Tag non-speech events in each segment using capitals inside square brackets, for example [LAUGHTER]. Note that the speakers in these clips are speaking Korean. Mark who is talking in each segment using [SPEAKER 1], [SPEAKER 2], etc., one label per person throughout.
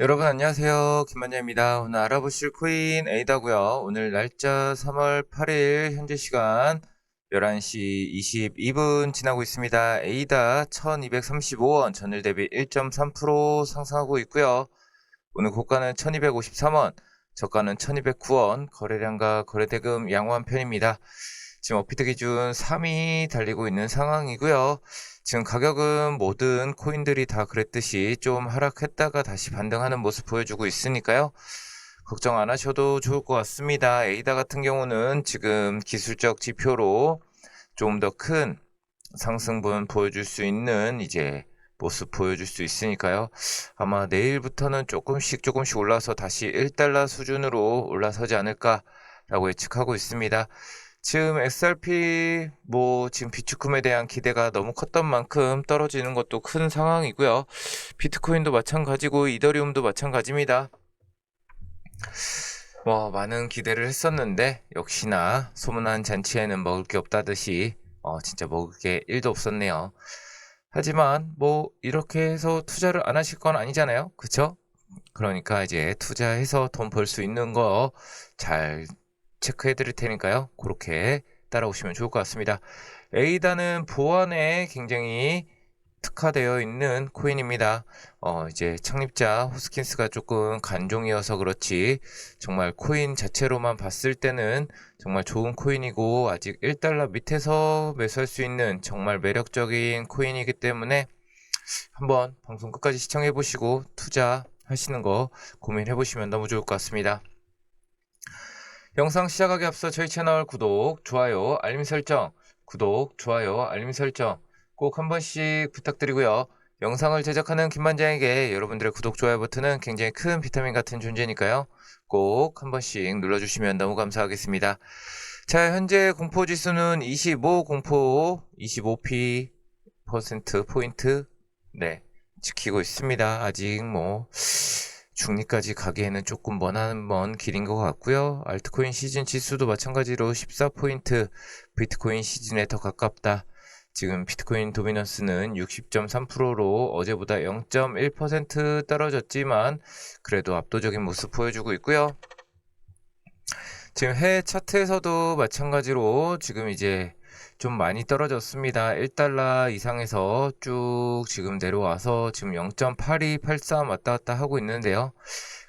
[SPEAKER 1] 여러분 안녕하세요. 김만야입니다. 오늘 알아보실 코인 에이다고요. 오늘 날짜 3월 8일 현재 시간 11시 22분 지나고 있습니다. 에이다 1235원 전일 대비 1.3% 상승하고 있고요. 오늘 고가는 1253원, 저가는 1209원, 거래량과 거래대금 양호한 편입니다. 지금 어피트 기준 3위 달리고 있는 상황이고요. 지금 가격은 모든 코인들이 다 그랬듯이 좀 하락했다가 다시 반등하는 모습 보여주고 있으니까요. 걱정 안 하셔도 좋을 것 같습니다. 에이다 같은 경우는 지금 기술적 지표로 좀 더 큰 상승분 보여줄 수 있는 이제 모습 보여줄 수 있으니까요. 아마 내일부터는 조금씩 조금씩 올라서 다시 1달러 수준으로 올라서지 않을까라고 예측하고 있습니다. 지금 XRP 뭐 지금 비트코인에 대한 기대가 너무 컸던 만큼 떨어지는 것도 큰 상황이고요. 비트코인도 마찬가지고 이더리움도 마찬가지입니다. 뭐 많은 기대를 했었는데 역시나 소문난 잔치에는 먹을 게 없다듯이 어 진짜 먹을 게 1도 없었네요. 하지만 뭐 이렇게 해서 투자를 안 하실 건 아니잖아요. 그쵸? 그러니까 이제 투자해서 돈 벌 수 있는 거 잘 체크해 드릴 테니까요. 그렇게 따라오시면 좋을 것 같습니다. 에이다는 보안에 굉장히 특화되어 있는 코인입니다. 어, 이제 창립자 호스킨스가 조금 간종이어서 그렇지 정말 코인 자체로만 봤을 때는 정말 좋은 코인이고 아직 1달러 밑에서 매수할 수 있는 정말 매력적인 코인이기 때문에 한번 방송 끝까지 시청해 보시고 투자하시는 거 고민해 보시면 너무 좋을 것 같습니다. 영상 시작하기 앞서 저희 채널 구독, 좋아요, 알림 설정, 구독, 좋아요, 알림 설정 꼭 한 번씩 부탁드리고요. 영상을 제작하는 김반장에게 여러분들의 구독, 좋아요 버튼은 굉장히 큰 비타민 같은 존재니까요. 꼭 한 번씩 눌러주시면 너무 감사하겠습니다. 자, 현재 공포 지수는 25 공포 25p 퍼센트 포인트 네 지키고 있습니다. 아직 뭐 중리까지 가기에는 조금 먼한 먼 길인 것 같고요. 알트코인 시즌 지수도 마찬가지로 14포인트 비트코인 시즌에 더 가깝다. 지금 비트코인 도미넌스는 60.3%로 어제보다 0.1% 떨어졌지만 그래도 압도적인 모습 보여주고 있고요. 지금 해외 차트에서도 마찬가지로 지금 이제 좀 많이 떨어졌습니다. 1달러 이상에서 쭉 지금 내려와서 지금 0.8283 왔다 갔다 하고 있는데요.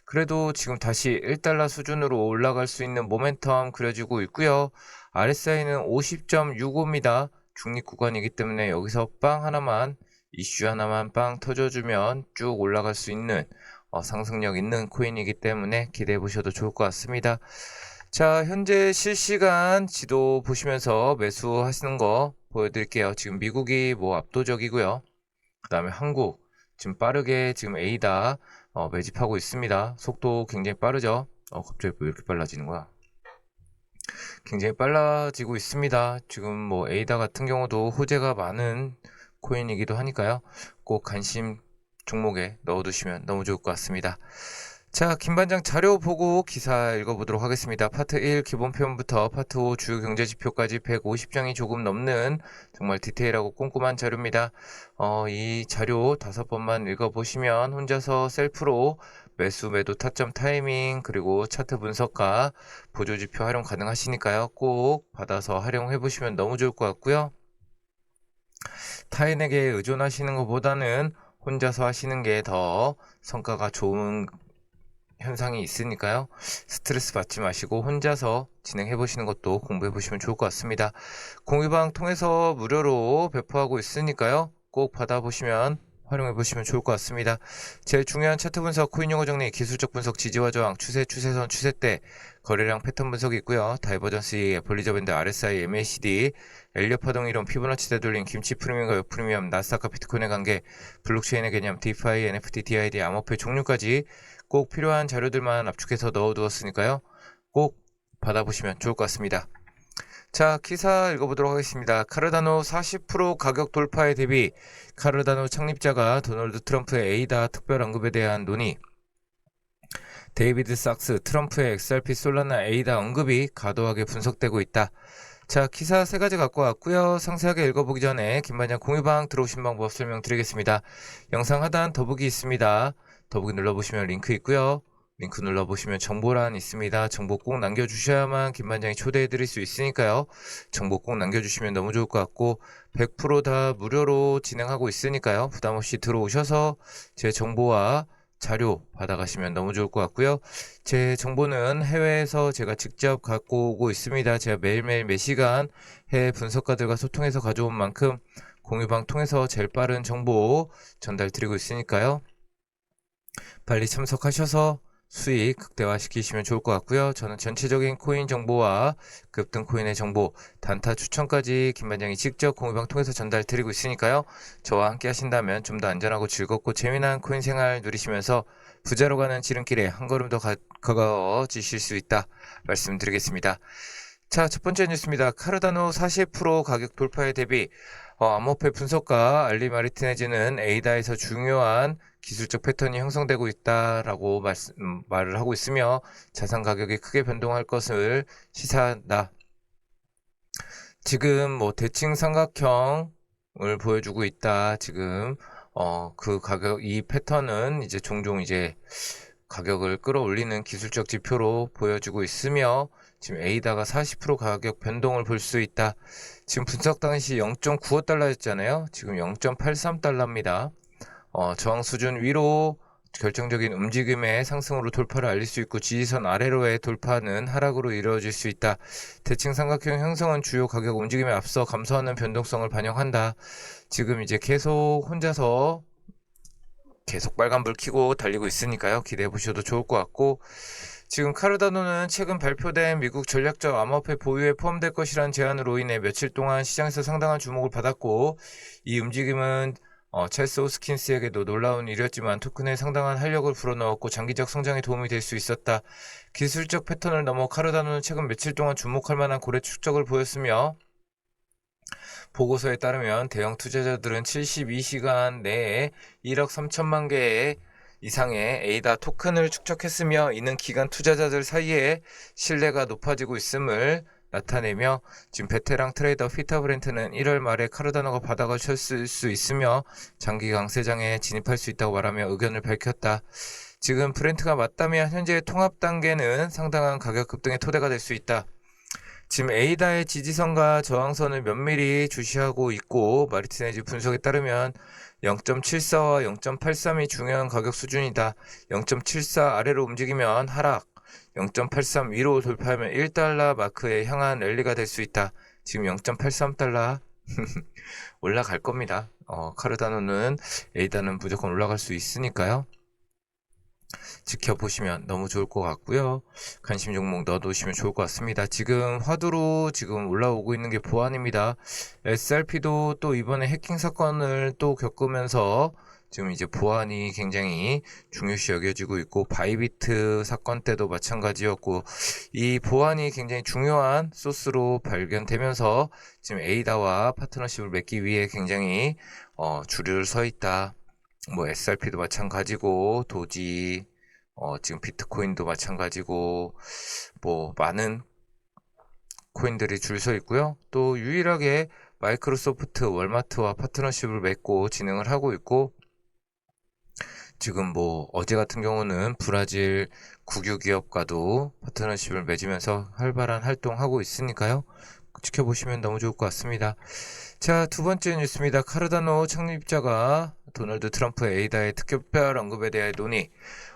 [SPEAKER 1] 그래도 지금 다시 1달러 수준으로 올라갈 수 있는 모멘텀 그려지고 있고요. RSI는 50.65입니다. 중립 구간이기 때문에 여기서 빵 하나만 이슈 하나만 빵 터져주면 쭉 올라갈 수 있는 어, 상승력 있는 코인이기 때문에 기대해 보셔도 좋을 것 같습니다. 자, 현재 실시간 지도 보시면서 매수하시는 거 보여드릴게요. 지금 미국이 뭐 압도적이고요. 그 다음에 한국 지금 빠르게 지금 A다 어, 매집하고 있습니다. 속도 굉장히 빠르죠. 어, 갑자기 왜 이렇게 빨라지는 거야? 굉장히 빨라지고 있습니다. 지금 뭐 에이다 같은 경우도 호재가 많은 코인이기도 하니까요. 꼭 관심 종목에 넣어두시면 너무 좋을 것 같습니다. 자, 김반장 자료 보고 기사 읽어보도록 하겠습니다. 파트 1 기본 표현부터 파트 5 주요 경제 지표까지 150장이 조금 넘는 정말 디테일하고 꼼꼼한 자료입니다. 어, 이 자료 다섯 번만 읽어보시면 혼자서 셀프로 매수, 매도, 타점, 타이밍, 그리고 차트 분석과 보조 지표 활용 가능하시니까요. 꼭 받아서 활용해 보시면 너무 좋을 것 같고요. 타인에게 의존하시는 것보다는 혼자서 하시는 게 더 성과가 좋은 현상이 있으니까요. 스트레스 받지 마시고 혼자서 진행해 보시는 것도 공부해 보시면 좋을 것 같습니다. 공유방 통해서 무료로 배포하고 있으니까요. 꼭 받아보시면 활용해 보시면 좋을 것 같습니다. 제일 중요한 차트 분석, 코인 용어 정리, 기술적 분석, 지지와 저항, 추세, 추세선, 추세대, 거래량 패턴 분석이 있고요. 다이버전시, 볼리저 밴드, RSI, MACD, 엘리어 파동 이론, 피보나치 되돌림, 김치 프리미엄과 역 프리미엄, 나스닥과 비트코인의 관계, 블록체인의 개념, DeFi, NFT, DID, 암호화폐 종류까지 꼭 필요한 자료들만 압축해서 넣어두었으니까요. 꼭 받아보시면 좋을 것 같습니다. 자, 기사 읽어보도록 하겠습니다. 카르다노 40% 가격 돌파에 대비 카르다노 창립자가 도널드 트럼프의 에이다 특별 언급에 대한 논의 데이비드 sak스 트럼프의 XRP 솔라나 에이다 언급이 과도하게 분석되고 있다. 자, 기사 세 가지 갖고 왔고요. 상세하게 읽어보기 전에 김반장 공유방 들어오신 방법 설명드리겠습니다. 영상 하단 더보기 있습니다. 더보기 눌러보시면 링크 있고요. 링크 눌러보시면 정보란 있습니다. 정보 꼭 남겨주셔야만 김반장이 초대해드릴 수 있으니까요. 정보 꼭 남겨주시면 너무 좋을 것 같고 100%다 무료로 진행하고 있으니까요. 부담 없이 들어오셔서 제 정보와 자료 받아가시면 너무 좋을 것 같고요. 제 정보는 해외에서 제가 직접 갖고 오고 있습니다. 제가 매일매일 몇 시간 해외 분석가들과 소통해서 가져온 만큼 공유방 통해서 제일 빠른 정보 전달 드리고 있으니까요. 빨리 참석하셔서 수익 극대화 시키시면 좋을 것 같고요. 저는 전체적인 코인 정보와 급등 코인의 정보, 단타 추천까지 김반장이 직접 공유방 통해서 전달 드리고 있으니까요. 저와 함께 하신다면 좀 더 안전하고 즐겁고 재미난 코인 생활 누리시면서 부자로 가는 지름길에 한 걸음 더 가, 가까워지실 수 있다 말씀드리겠습니다. 자, 첫 번째 뉴스입니다. 카르다노 40% 가격 돌파에 대비 어, 암호폐 분석가 알리 마리티네즈는 에이다에서 중요한 기술적 패턴이 형성되고 있다라고 말씀, 음, 말을 하고 있으며 자산 가격이 크게 변동할 것을 시사한다. 지금 뭐 대칭 삼각형을 보여주고 있다. 지금 어, 그 가격 이 패턴은 이제 종종 이제 가격을 끌어올리는 기술적 지표로 보여주고 있으며 지금 에이다가 40% 가격 변동을 볼 수 있다. 지금 분석 당시 0.95달러였잖아요. 지금 0.83달러입니다. 어, 저항 수준 위로 결정적인 움직임의 상승으로 돌파를 알릴 수 있고 지지선 아래로의 돌파는 하락으로 이루어질 수 있다. 대칭 삼각형 형성은 주요 가격 움직임에 앞서 감소하는 변동성을 반영한다. 지금 이제 계속 혼자서 계속 빨간불 켜고 달리고 있으니까요. 기대해 보셔도 좋을 것 같고 지금 카르다노는 최근 발표된 미국 전략적 암호화폐 보유에 포함될 것이라는 제안으로 인해 며칠 동안 시장에서 상당한 주목을 받았고 이 움직임은 어, 첼스 호스킨스에게도 놀라운 일이었지만 토큰에 상당한 활력을 불어넣었고 장기적 성장에 도움이 될 수 있었다. 기술적 패턴을 넘어 카르다노는 최근 며칠 동안 주목할 만한 고래 축적을 보였으며 보고서에 따르면 대형 투자자들은 72시간 내에 1억 3천만 개의 이상의 에이다 토큰을 축적했으며 이는 기간 투자자들 사이에 신뢰가 높아지고 있음을 나타내며 지금 베테랑 트레이더 피터 브렌트는 1월 말에 카르다노가 바닥을 쳤을 수 있으며 장기 강세장에 진입할 수 있다고 말하며 의견을 밝혔다. 지금 브렌트가 맞다면 현재의 통합 단계는 상당한 가격 급등의 토대가 될 수 있다. 지금 에이다의 지지선과 저항선을 면밀히 주시하고 있고 마리티네즈 분석에 따르면 0.74와 0.83이 중요한 가격 수준이다. 0.74 아래로 움직이면 하락, 0.83 위로 돌파하면 1달러 마크에 향한 랠리가 될 수 있다. 지금 0.83달러 [LAUGHS] 올라갈 겁니다. 어, 카르다노는 에이다는 무조건 올라갈 수 있으니까요. 지켜보시면 너무 좋을 것 같고요. 관심 종목 넣어두시면 좋을 것 같습니다. 지금 화두로 지금 올라오고 있는 게 보안입니다. SRP도 또 이번에 해킹 사건을 또 겪으면서 지금 이제 보안이 굉장히 중요시 여겨지고 있고 바이비트 사건 때도 마찬가지였고 이 보안이 굉장히 중요한 소스로 발견되면서 지금 에이다와 파트너십을 맺기 위해 굉장히 어, 줄을 서 있다. 뭐 SRP도 마찬가지고 도지 어, 지금 비트코인도 마찬가지고 뭐 많은 코인들이 줄 서 있고요. 또 유일하게 마이크로소프트, 월마트와 파트너십을 맺고 진행을 하고 있고 지금 뭐 어제 같은 경우는 브라질 국유 기업과도 파트너십을 맺으면서 활발한 활동하고 있으니까요. 지켜보시면 너무 좋을 것 같습니다. 자, 두 번째 뉴스입니다. 카르다노 창립자가 도널드 트럼프 에이다의 특별 언급에 대한 논의.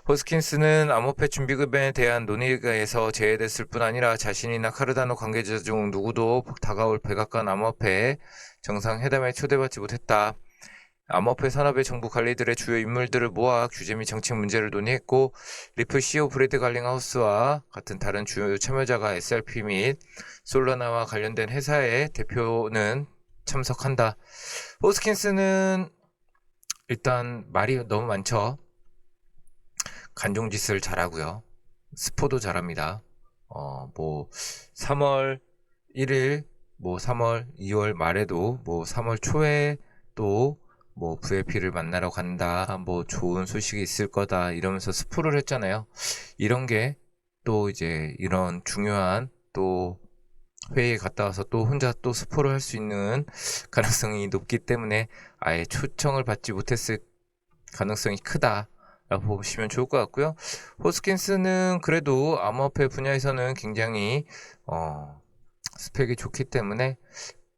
[SPEAKER 1] 호스킨스는 암호폐 준비금에 대한 논의에서 제외됐을 뿐 아니라 자신이나 카르다노 관계자 중 누구도 다가올 백악관 암호폐 정상회담에 초대받지 못했다. 암호폐 산업의 정부 관리들의 주요 인물들을 모아 규제 및 정책 문제를 논의했고 리플 CEO 브래드 갈링하우스와 같은 다른 주요 참여자가 SRP 및 솔라나와 관련된 회사의 대표는 참석한다. 호스킨스는 일단 말이 너무 많죠. 간종짓을 잘하고요. 스포도 잘합니다. 어, 뭐 3월 1일, 뭐 3월 2월 말에도 뭐 3월 초에 또 뭐 VIP를 만나러 간다, 뭐 좋은 소식이 있을 거다 이러면서 스포를 했잖아요. 이런 게 또 이제 이런 중요한 또 회의에 갔다 와서 또 혼자 또 스포를 할 수 있는 [LAUGHS] 가능성이 높기 때문에 아예 초청을 받지 못했을 가능성이 크다. 라고 보시면 좋을 것 같고요. 호스킨스는 그래도 암호화폐 분야에서는 굉장히 어, 스펙이 좋기 때문에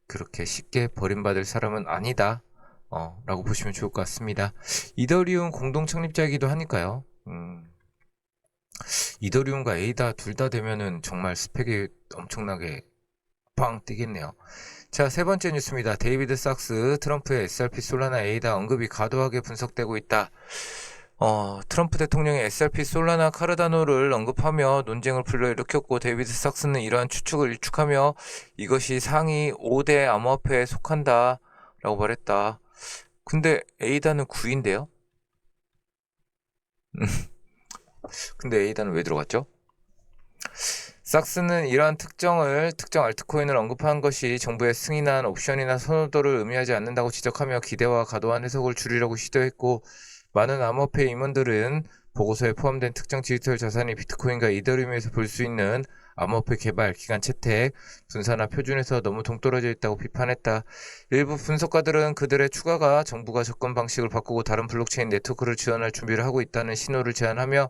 [SPEAKER 1] 그렇게 쉽게 버림받을 사람은 아니다. 어, 라고 보시면 좋을 것 같습니다. 이더리움 공동 창립자이기도 하니까요. 음, 이더리움과 에이다 둘 다 되면은 정말 스펙이 엄청나게 빵 뛰겠네요. 자, 세 번째 뉴스입니다. 데이비드 sak스 트럼프의 SRP 솔라나 에이다 언급이 과도하게 분석되고 있다. 어, 트럼프 대통령이 SRP 솔라나 카르다노를 언급하며 논쟁을 불러일으켰고 데이비드 sak스는 이러한 추측을 일축하며 이것이 상위 5대 암호화폐에 속한다 라고 말했다. 근데 에이다는 9인데요? [LAUGHS] 근데 에이다는 왜 들어갔죠? 삭스는 이러한 특정을 특정 알트코인을 언급한 것이 정부의 승인한 옵션이나 선호도를 의미하지 않는다고 지적하며 기대와 과도한 해석을 줄이려고 시도했고 많은 암호화폐 임원들은 보고서에 포함된 특정 디지털 자산이 비트코인과 이더리움에서 볼 수 있는 암호화폐 개발, 기간 채택, 분산화 표준에서 너무 동떨어져 있다고 비판했다. 일부 분석가들은 그들의 추가가 정부가 접근 방식을 바꾸고 다른 블록체인 네트워크를 지원할 준비를 하고 있다는 신호를 제안하며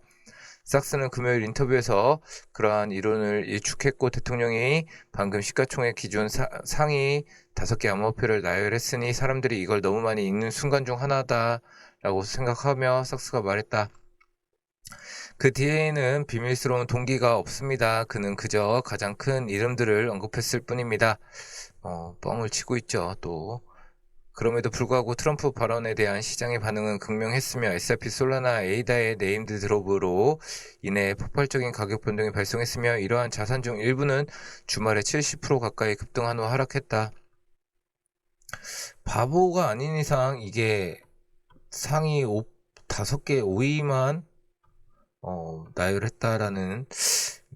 [SPEAKER 1] 삭스는 금요일 인터뷰에서 그러한 이론을 일축했고 대통령이 방금 시가총액 기준 사- 상위 다섯 개 암호화폐를 나열했으니 사람들이 이걸 너무 많이 읽는 순간 중 하나다라고 생각하며 삭스가 말했다. 그 뒤에는 비밀스러운 동기가 없습니다. 그는 그저 가장 큰 이름들을 언급했을 뿐입니다. 어, 뻥을 치고 있죠, 또. 그럼에도 불구하고 트럼프 발언에 대한 시장의 반응은 극명했으며 SRP 솔라나 에이다의 네임드 드롭으로 인해 폭발적인 가격 변동이 발생했으며 이러한 자산 중 일부는 주말에 70% 가까이 급등한 후 하락했다. 바보가 아닌 이상 이게 상위 5, 5개 5위만 어, 나열했다라는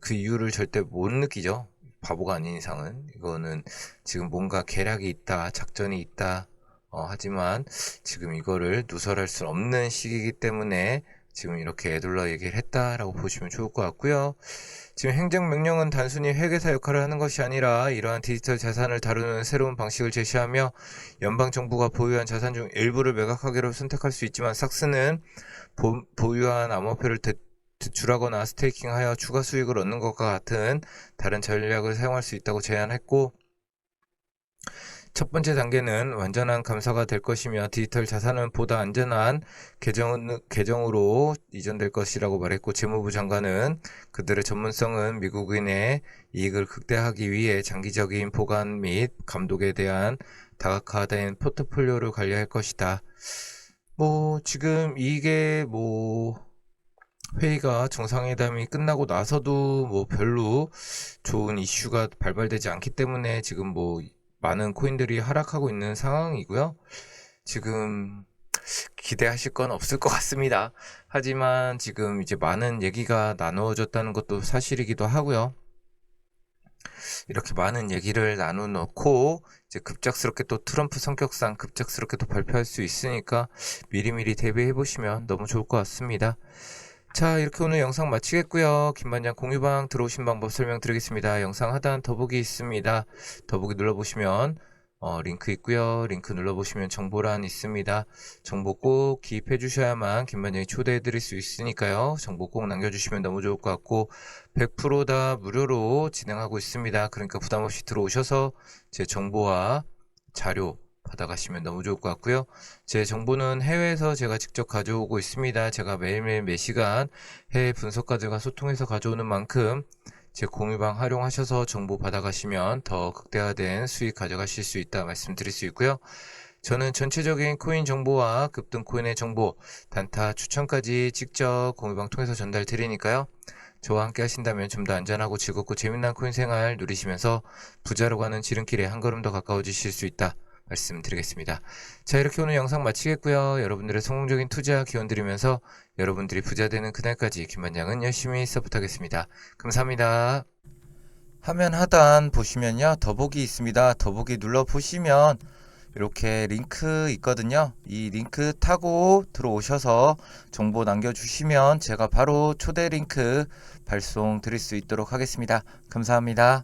[SPEAKER 1] 그 이유를 절대 못 느끼죠. 바보가 아닌 이상은 이거는 지금 뭔가 계략이 있다, 작전이 있다. 어, 하지만 지금 이거를 누설할 수 없는 시기이기 때문에 지금 이렇게 애둘러 얘기를 했다라고 보시면 좋을 것 같고요. 지금 행정명령은 단순히 회계사 역할을 하는 것이 아니라 이러한 디지털 자산을 다루는 새로운 방식을 제시하며 연방정부가 보유한 자산 중 일부를 매각하기로 선택할 수 있지만 삭스는 보, 보유한 암호화폐를 대, 대출하거나 스테이킹하여 추가 수익을 얻는 것과 같은 다른 전략을 사용할 수 있다고 제안했고 첫 번째 단계는 완전한 감사가 될 것이며 디지털 자산은 보다 안전한 계정, 계정으로 이전될 것이라고 말했고 재무부 장관은 그들의 전문성은 미국인의 이익을 극대화하기 위해 장기적인 보관 및 감독에 대한 다각화된 포트폴리오를 관리할 것이다. 뭐 지금 이게 뭐 회의가 정상회담이 끝나고 나서도 뭐 별로 좋은 이슈가 발발되지 않기 때문에 지금 뭐 많은 코인들이 하락하고 있는 상황이고요. 지금 기대하실 건 없을 것 같습니다. 하지만 지금 이제 많은 얘기가 나누어졌다는 것도 사실이기도 하고요. 이렇게 많은 얘기를 나눠놓고 이제 급작스럽게 또 트럼프 성격상 급작스럽게 또 발표할 수 있으니까 미리미리 대비해 보시면 너무 좋을 것 같습니다. 자, 이렇게 오늘 영상 마치겠고요. 김반장 공유방 들어오신 방법 설명드리겠습니다. 영상 하단 더보기 있습니다. 더보기 눌러보시면 어, 링크 있고요. 링크 눌러보시면 정보란 있습니다. 정보 꼭 기입해 주셔야만 김반장이 초대해 드릴 수 있으니까요. 정보 꼭 남겨주시면 너무 좋을 것 같고 100%다 무료로 진행하고 있습니다. 그러니까 부담 없이 들어오셔서 제 정보와 자료 받아가시면 너무 좋을 것 같고요. 제 정보는 해외에서 제가 직접 가져오고 있습니다. 제가 매일매일 매시간 해외 분석가들과 소통해서 가져오는 만큼 제 공유방 활용하셔서 정보 받아가시면 더 극대화된 수익 가져가실 수 있다 말씀드릴 수 있고요. 저는 전체적인 코인 정보와 급등 코인의 정보, 단타 추천까지 직접 공유방 통해서 전달 드리니까요. 저와 함께 하신다면 좀 더 안전하고 즐겁고 재미난 코인 생활 누리시면서 부자로 가는 지름길에 한 걸음 더 가까워지실 수 있다. 말씀드리겠습니다. 자, 이렇게 오늘 영상 마치겠고요. 여러분들의 성공적인 투자 기원 드리면서 여러분들이 부자 되는 그날까지 김반장은 열심히 서포트하겠습니다. 감사합니다. 화면 하단 보시면요. 더보기 있습니다. 더보기 눌러 보시면 이렇게 링크 있거든요. 이 링크 타고 들어오셔서 정보 남겨주시면 제가 바로 초대 링크 발송 드릴 수 있도록 하겠습니다. 감사합니다.